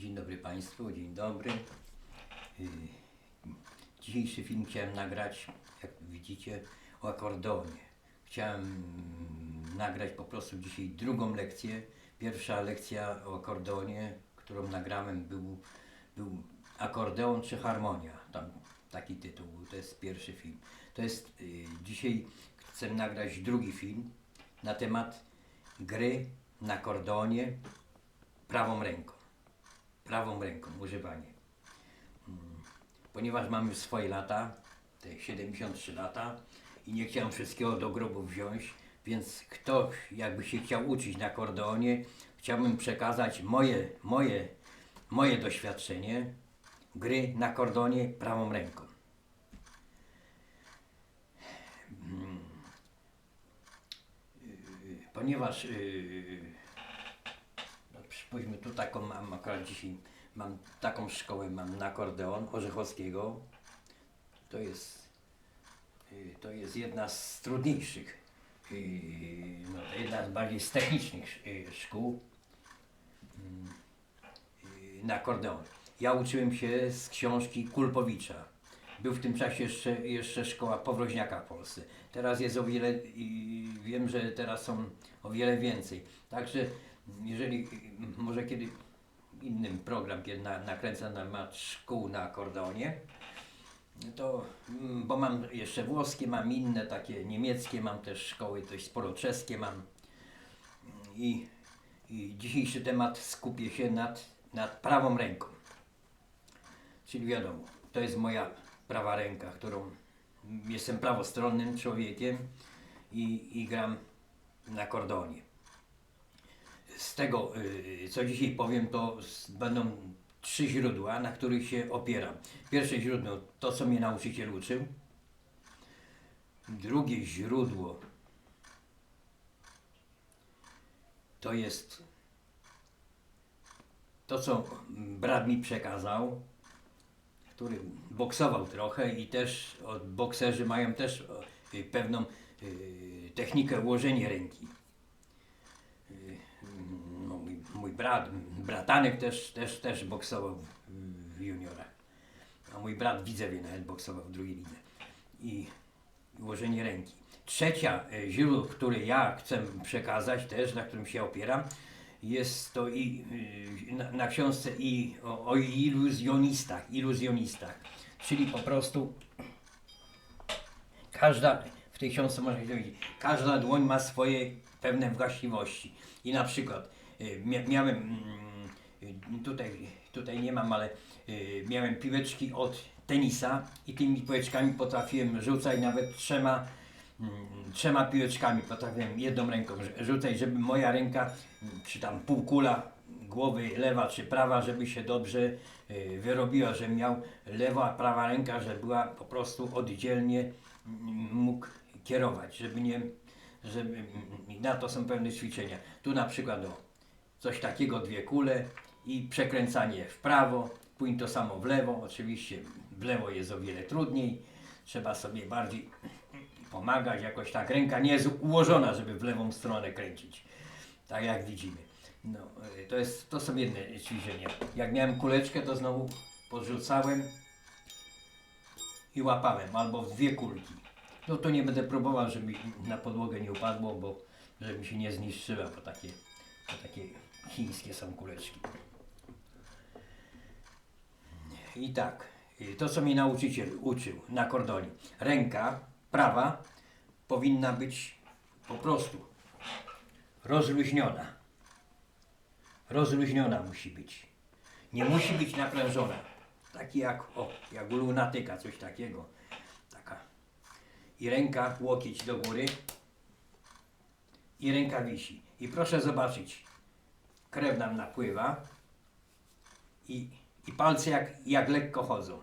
Dzień dobry Państwu, dzień dobry. Y, Dzisiejszy film chciałem nagrać, jak widzicie, o akordeonie. Chciałem nagrać po prostu dzisiaj drugą lekcję. Pierwsza lekcja o akordeonie, którą nagrałem, był, był akordeon czy harmonia. Tam taki tytuł, to jest pierwszy film. To jest, y, dzisiaj chcę nagrać drugi film na temat gry na akordeonie prawą ręką prawą ręką używanie. Mm, Ponieważ mam już swoje lata, te 73 lata i nie chciałem wszystkiego do grobu wziąć, więc ktoś jakby się chciał uczyć na akordeonie, chciałbym przekazać moje, moje, moje doświadczenie gry na akordeonie prawą ręką. Mm, Ponieważ yy, przypuśćmy tu taką mam akurat dzisiaj mam taką szkołę mam na akordeon Orzechowskiego. To jest y, to jest jedna z trudniejszych y, no, jedna z bardziej technicznych y, szkół mm, na akordeon. Ja uczyłem się z książki Kulpowicza. Był w tym czasie jeszcze, jeszcze szkoła Powroźniaka w Polsce. Teraz jest o wiele, i wiem, że teraz są o wiele więcej. Także jeżeli, może kiedy innym program, kiedy na, nakręcam na szkół na akordeonie, to, mm, bo mam jeszcze włoskie, mam inne takie niemieckie, mam też szkoły dość sporo czeskie mam. I, i dzisiejszy temat skupię się nad, nad prawą ręką. Czyli wiadomo, to jest moja prawa ręka, którą jestem prawostronnym człowiekiem i, i gram na akordeonie. Z tego, y, co dzisiaj powiem, to będą trzy źródła, na których się opieram. Pierwsze źródło to, co mnie nauczyciel uczył. Drugie źródło to jest to, co brat mi przekazał, który boksował trochę i też od bokserzy mają też y, pewną y, technikę ułożenia ręki. Y, no, mój, mój brat, bratanek też, też, też boksował w, juniorach. A mój brat w Widzewie nawet boksował w drugiej lidze. I ułożenie ręki. Trzecia y, źródło, które ja chcę przekazać też, na którym się opieram, jest to i y, na, na książce i o, o iluzjonistach, iluzjonistach. Czyli po prostu każda, w tej książce można się dowiedzieć, każda dłoń ma swoje pewne właściwości. I na przykład miałem, mm, y, tutaj, tutaj nie mam, ale y, miałem piłeczki od tenisa i tymi piłeczkami potrafiłem rzucać nawet trzema, mm, trzema piłeczkami potrafiłem jedną ręką rzu- rzucać, żeby moja ręka, mm, czy tam półkula głowy lewa czy prawa, żeby się dobrze y, wyrobiła, że miał lewa, prawa ręka, że była po prostu oddzielnie mógł kierować, żeby nie, żeby na to są pewne ćwiczenia. Tu na przykład o, coś takiego, dwie kule i przekręcanie w prawo, później to samo w lewo, oczywiście w lewo jest o wiele trudniej, trzeba sobie bardziej pomagać, jakoś tak ręka nie jest ułożona, żeby w lewą stronę kręcić, tak jak widzimy. No, y, to, jest, to są jedne ćwiczenia. Jak miałem kuleczkę, to znowu podrzucałem i łapałem, albo w dwie kulki. No to nie będę próbował, żeby na podłogę nie upadło, bo żeby mi się nie zniszczyła, bo takie, bo takie chińskie są kuleczki. I tak, y, to co mi nauczyciel uczył na kordonie. Ręka prawa powinna być po prostu rozluźniona. Rozluźniona musi być. Nie musi być naprężona. Taki jak, o, jak lunatyka, coś takiego. Taka. I ręka, łokieć do góry. I ręka wisi. I proszę zobaczyć, krew nam napływa. I, i palce jak, jak lekko chodzą.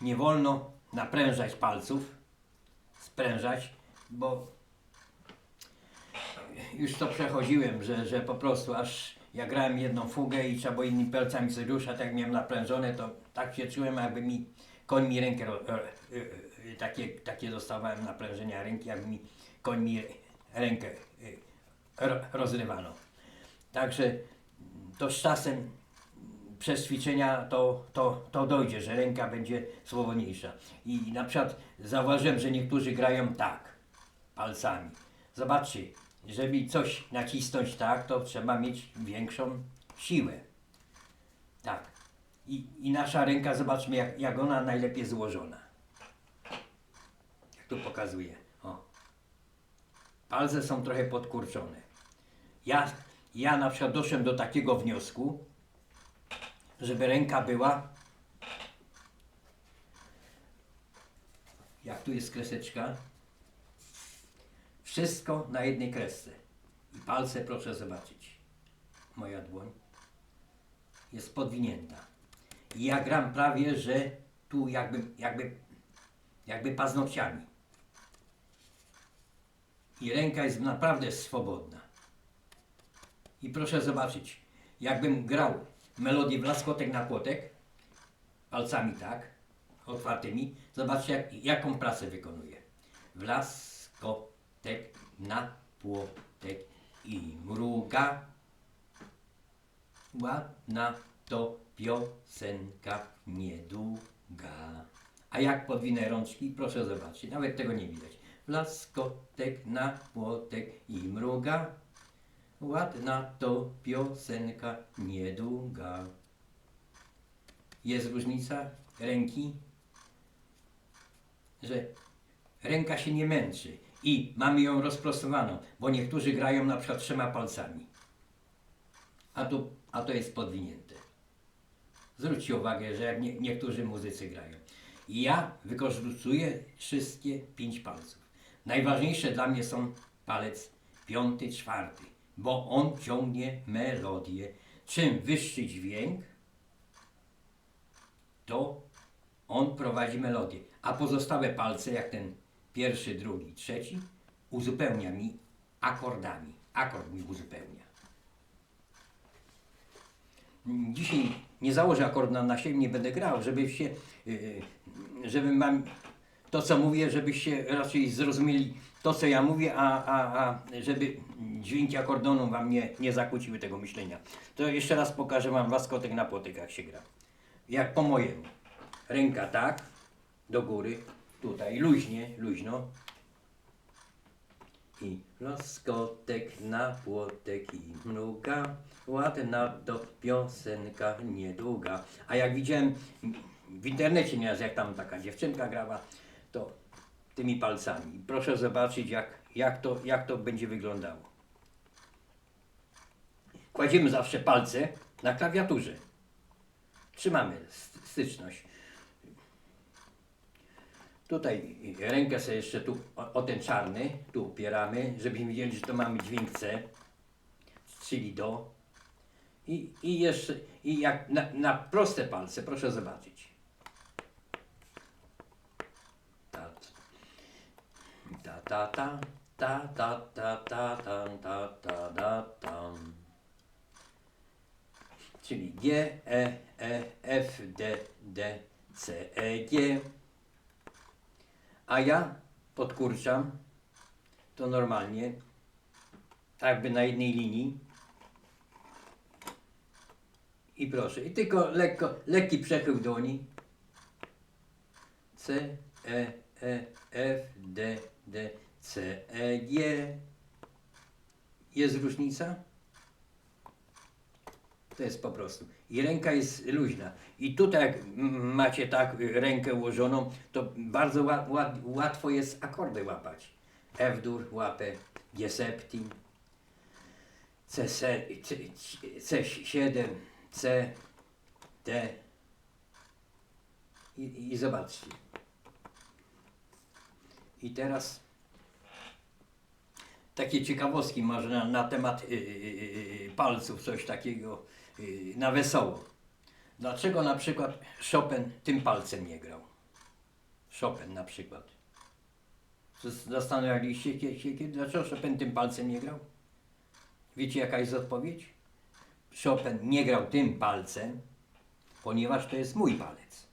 Nie wolno naprężać palców, sprężać, bo już to przechodziłem, że, że po prostu aż ja grałem jedną fugę i trzeba było innymi palcami coś ruszać, jak miałem naprężone, to tak się czułem, jakby mi koń mi rękę, y, y, takie, takie dostawałem naprężenia ręki, jakby mi koń mi rękę y, ro, rozrywano. Także to z czasem przez ćwiczenia to, to, to dojdzie, że ręka będzie swobodniejsza. I na przykład zauważyłem, że niektórzy grają tak, palcami. Zobaczcie, żeby coś nacisnąć tak, to trzeba mieć większą siłę. Tak. I, i nasza ręka, zobaczmy, jak, jak ona najlepiej złożona. Jak tu pokazuję. O. Palce są trochę podkurczone. Ja, ja na przykład doszedłem do takiego wniosku, żeby ręka była. Jak tu jest kreseczka. Wszystko na jednej kresce. I palce proszę zobaczyć. Moja dłoń jest podwinięta. I ja gram prawie, że tu jakby, jakby, jakby paznokciami. I ręka jest naprawdę swobodna. I proszę zobaczyć, jakbym grał melodię blaskotek na płotek, palcami tak, otwartymi, zobaczcie jak, jaką pracę wykonuję. Blaskotek na płotek i mruga. Ładna to piosenka niedługa. A jak podwinę rączki, proszę zobaczyć, nawet tego nie widać. Blaskotek na płotek i mruga. Ładna to piosenka niedługa. Jest różnica ręki, że ręka się nie męczy i mamy ją rozprostowaną, bo niektórzy grają na przykład trzema palcami, a, tu, a to jest podwinięte. Zwróćcie uwagę, że jak nie, niektórzy muzycy grają. Ja wykorzystuję wszystkie pięć palców. Najważniejsze dla mnie są palec piąty, czwarty, bo on ciągnie melodię. Czym wyższy dźwięk, to on prowadzi melodię. A pozostałe palce, jak ten pierwszy, drugi, trzeci, uzupełnia mi akordami. Akord mi uzupełnia. Dzisiaj nie założę akordu na, na siebie, nie będę grał, żebyście, żeby mam to, co mówię, żebyście raczej zrozumieli to, co ja mówię, a, a, a żeby dźwięki akordonu wam nie, nie zakłóciły tego myślenia. To jeszcze raz pokażę wam łaskotek na płotek, jak się gra. Jak po mojemu. Ręka tak, do góry, tutaj, luźnie, luźno. I laskotek na płotek i mruga, ładna to piosenka niedługa. A jak widziałem w internecie jak tam taka dziewczynka grała, tymi palcami. Proszę zobaczyć, jak, jak, to, jak to będzie wyglądało. Kładziemy zawsze palce na klawiaturze. Trzymamy st- styczność. Tutaj rękę sobie jeszcze tu o, o ten czarny, tu upieramy, żebyśmy widzieli, że to mamy dźwięk C, czyli do. I, i jeszcze, i jak na, na proste palce, proszę zobaczyć. Ta, ta, ta, ta, ta, ta, ta, ta, ta, ta, ta, ta. Czyli G, E, E, F, D, D, C, E, G. A ja podkurczam to normalnie, tak jakby na jednej linii. I proszę, i tylko lekko, lekki przechył dłoni. C, E, E, F, D, D, C, E, G. Jest różnica? To jest po prostu. I ręka jest luźna. I tutaj jak macie tak rękę ułożoną, to bardzo łat, łat, łatwo jest akordy łapać. F-dur łapę, G septim, C, se, C, C7, C, D. I, I zobaczcie. I teraz takie ciekawostki może na, na temat y, y, y, y, palców, coś takiego y, na wesoło. Dlaczego na przykład Chopin tym palcem nie grał? Chopin na przykład. Zas- Zastanawialiście się kiedy, dlaczego Chopin tym palcem nie grał? Wiecie jaka jest odpowiedź? Chopin nie grał tym palcem, ponieważ to jest mój palec.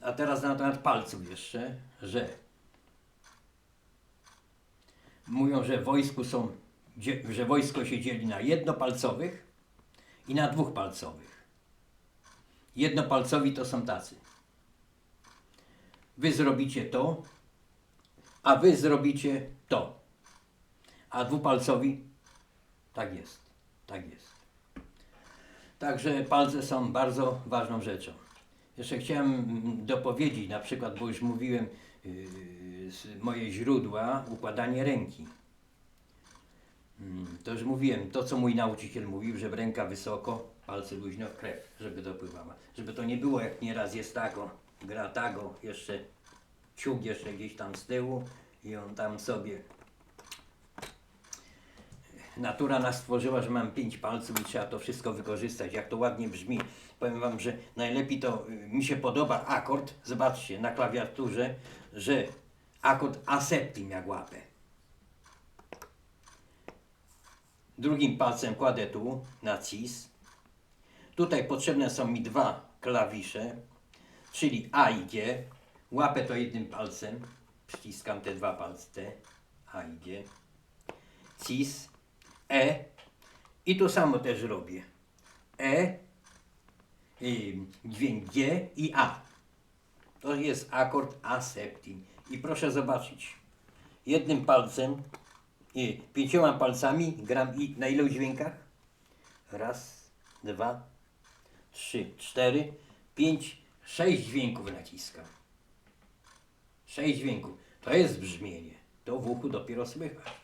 A teraz na temat palców jeszcze, że mówią, że wojsku są, że wojsko się dzieli na jednopalcowych i na dwóchpalcowych. Jednopalcowi to są tacy. Wy zrobicie to, a wy zrobicie to. A dwupalcowi tak jest. Tak jest. Także palce są bardzo ważną rzeczą. Jeszcze chciałem dopowiedzieć, na przykład, bo już mówiłem, yy, moje źródła, układanie ręki. Mm, To już mówiłem, to co mój nauczyciel mówił, żeby ręka wysoko, palce luźno, krew, żeby dopływała. Żeby to nie było jak nieraz jest tago, gra tago, jeszcze ciuk jeszcze gdzieś tam z tyłu i on tam sobie natura nas stworzyła, że mam pięć palców i trzeba to wszystko wykorzystać. Jak to ładnie brzmi. Powiem Wam, że najlepiej to y, mi się podoba akord. Zobaczcie na klawiaturze, że akord aseptim jak łapę. Drugim palcem kładę tu na cis. Tutaj potrzebne są mi dwa klawisze, czyli A i G. Łapę to jednym palcem. Przyciskam te dwa palce. A i G. Cis. E i to samo też robię. E, y, dźwięk G i A. To jest akord A septim. I proszę zobaczyć. Jednym palcem i pięcioma palcami gram i na ilu dźwiękach? Raz, dwa, trzy, cztery, pięć, sześć dźwięków naciskam. Sześć dźwięków. To jest brzmienie. To w uchu dopiero słychać.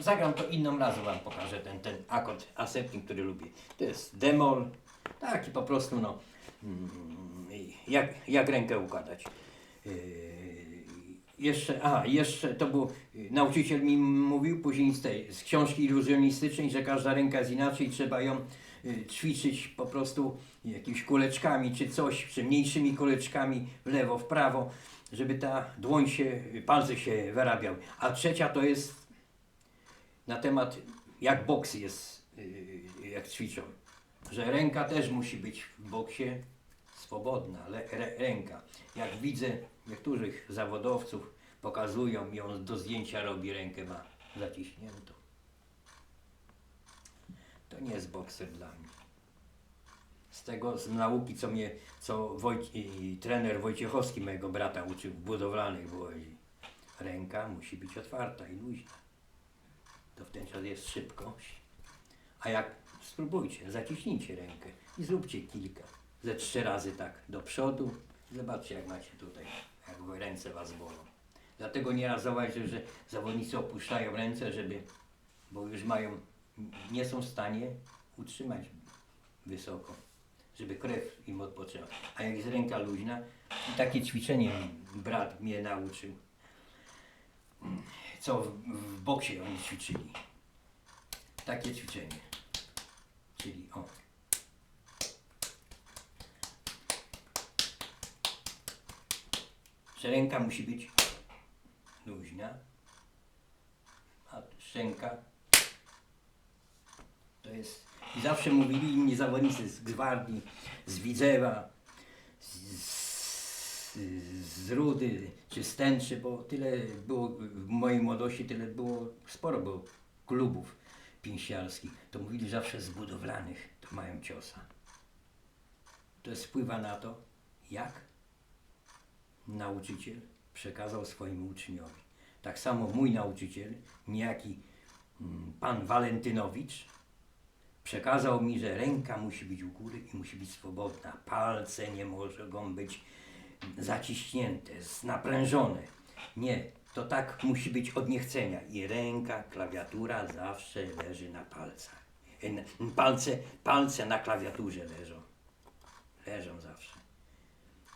Zagram to inną razem wam pokażę ten, ten akord aseptim, który lubię. To jest demol, taki po prostu no, mm, jak, jak rękę układać. Yy, jeszcze, aha, jeszcze to był, yy, nauczyciel mi mówił później z tej, z książki iluzjonistycznej, że każda ręka jest inaczej, trzeba ją yy, ćwiczyć po prostu jakimiś kuleczkami czy coś, czy mniejszymi kuleczkami w lewo, w prawo, żeby ta dłoń się, palce się wyrabiały. A trzecia to jest na temat jak boks jest, yy, jak ćwiczą. Że ręka też musi być w boksie swobodna, ale re, ręka. Jak widzę niektórych zawodowców pokazują on do zdjęcia robi rękę ma zaciśniętą. To nie jest bokser dla mnie. Z tego, z nauki, co mnie, co Wojt, i trener Wojciechowski mojego brata uczył w budowlanych wychodzi. Ręka musi być otwarta i luźna to w ten czas jest szybkość. A jak spróbujcie, zaciśnijcie rękę i zróbcie kilka, ze trzy razy tak do przodu. Zobaczcie, jak macie tutaj, jak ręce was bolą. Dlatego nieraz zauważycie, że zawodnicy opuszczają ręce, żeby, bo już mają, nie są w stanie utrzymać wysoko, żeby krew im odpoczęła. A jak jest ręka luźna, i takie ćwiczenie brat mnie nauczył, co w, w boksie oni ćwiczyli. Takie ćwiczenie. Czyli o. Że musi być luźna, a szczęka to jest. I zawsze mówili inni zawodnicy z Gwardii, z Widzewa, z, Rudy czy z Tęczy, bo tyle było w mojej młodości, tyle było, sporo było klubów pięściarskich. To mówili zawsze z budowlanych, to mają ciosa. To wpływa na to, jak nauczyciel przekazał swojemu uczniowi. Tak samo mój nauczyciel, niejaki mm, pan Walentynowicz, przekazał mi, że ręka musi być u góry i musi być swobodna. Palce nie mogą być zaciśnięte, naprężone. Nie, to tak musi być od niechcenia. I ręka, klawiatura zawsze leży na palcach. E, Palce, palce na klawiaturze leżą. Leżą zawsze.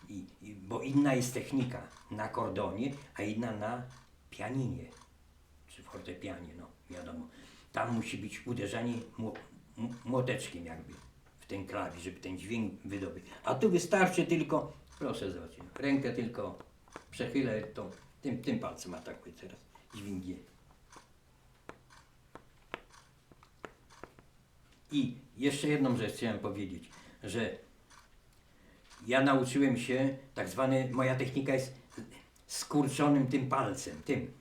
I, i, bo inna jest technika na akordonie, a inna na pianinie. Czy w fortepianie, no wiadomo. Tam musi być uderzanie młoteczkiem jakby w ten klawisz, żeby ten dźwięk wydobyć. A tu wystarczy tylko, proszę zobaczyć, rękę tylko przechylę to, tym, tym palcem atakuję teraz, dźwignię. I jeszcze jedną rzecz chciałem powiedzieć, że ja nauczyłem się, tak zwany, moja technika jest skurczonym tym palcem, tym,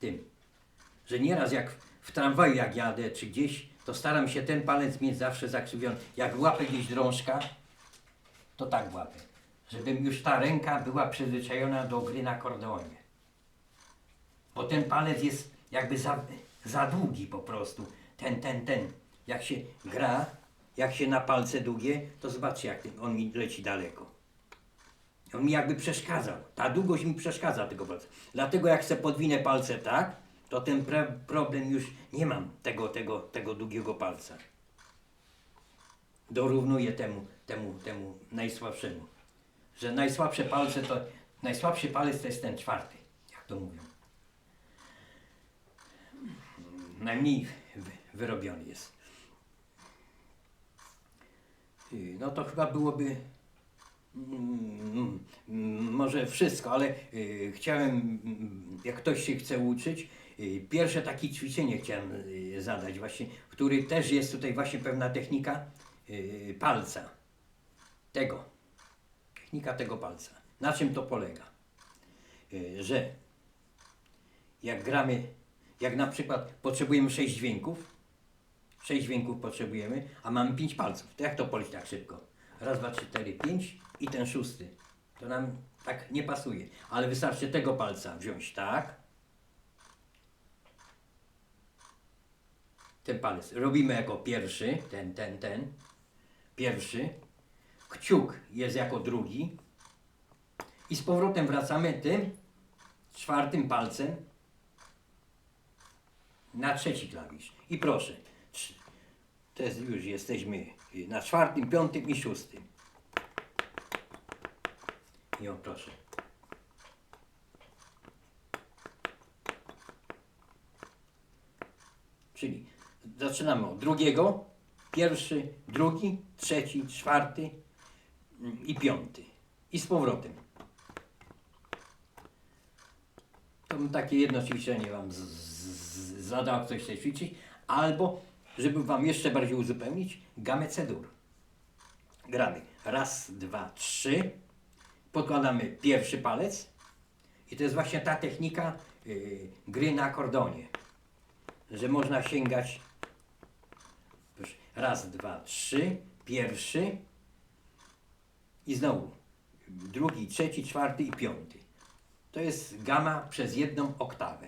tym. Że nieraz jak w tramwaju jak jadę, czy gdzieś, to staram się ten palec mieć zawsze zakrzywiony. Jak łapę gdzieś drążka, to tak łapę. Żeby już ta ręka była przyzwyczajona do gry na akordeonie. Bo ten palec jest jakby za, za długi po prostu. Ten, ten, ten. Jak się gra, jak się na palce długie, to zobaczcie jak on mi leci daleko. On mi jakby przeszkadzał. Ta długość mi przeszkadza tego palca. Dlatego jak se podwinę palce tak, to ten problem już nie mam tego, tego, tego długiego palca. Dorównuję temu, temu, temu najsłabszemu. Że najsłabsze palce to, najsłabszy palec to jest ten czwarty, jak to mówią. Najmniej wy- wyrobiony jest. Y, No to chyba byłoby Mm, mm, może wszystko, ale y, chciałem, mm, jak ktoś się chce uczyć, y, pierwsze takie ćwiczenie chciałem zadać właśnie, który też jest tutaj właśnie pewna technika palca. Tego. Technika tego palca. Na czym to polega? Y, że jak gramy, jak na przykład potrzebujemy sześć dźwięków, sześć dźwięków potrzebujemy, a mamy pięć palców, to jak to policzyć tak szybko? Raz, dwa, trzy, cztery, pięć i ten szósty. To nam tak nie pasuje. Ale wystarczy tego palca wziąć tak. Ten palec robimy jako pierwszy, ten, ten, ten. Pierwszy. Kciuk jest jako drugi. I z powrotem wracamy tym czwartym palcem na trzeci klawisz. I proszę, to jest już jesteśmy na czwartym, piątym i szóstym. I o proszę. Czyli zaczynamy od drugiego, pierwszy, drugi, trzeci, czwarty i piąty. I z powrotem. To bym takie jedno ćwiczenie Wam z- z- zadał, jak ktoś chce ćwiczyć. Albo, żeby Wam jeszcze bardziej uzupełnić, gamę C-dur. Gramy raz, dwa, trzy. Podkładamy pierwszy palec. I to jest właśnie ta technika y, gry na akordeonie. Że można sięgać raz, dwa, trzy, pierwszy i znowu drugi, trzeci, czwarty i piąty. To jest gama przez jedną oktawę.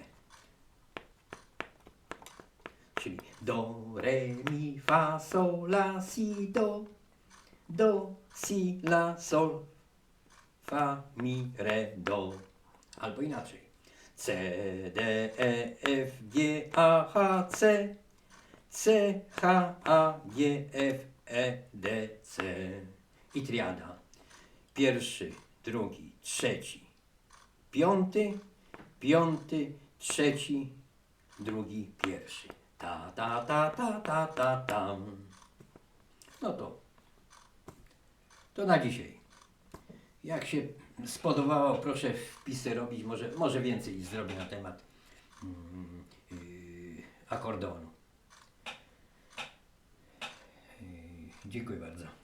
Czyli do, re, mi, fa, sol, la, si, do, do, si, la, sol, fa, mi, re, do. Albo inaczej. C, D, E, F, G, A, H, C, C, H, A, G, F, E, D, C. I triada. Pierwszy, drugi, trzeci, piąty, piąty, trzeci, drugi, pierwszy. Ta, ta, ta, ta, ta, ta, tam. No to. To na dzisiaj. Jak się spodobało, proszę wpisy robić. Może, może więcej zrobię na temat mm, yy, akordeonu. Yy, dziękuję bardzo.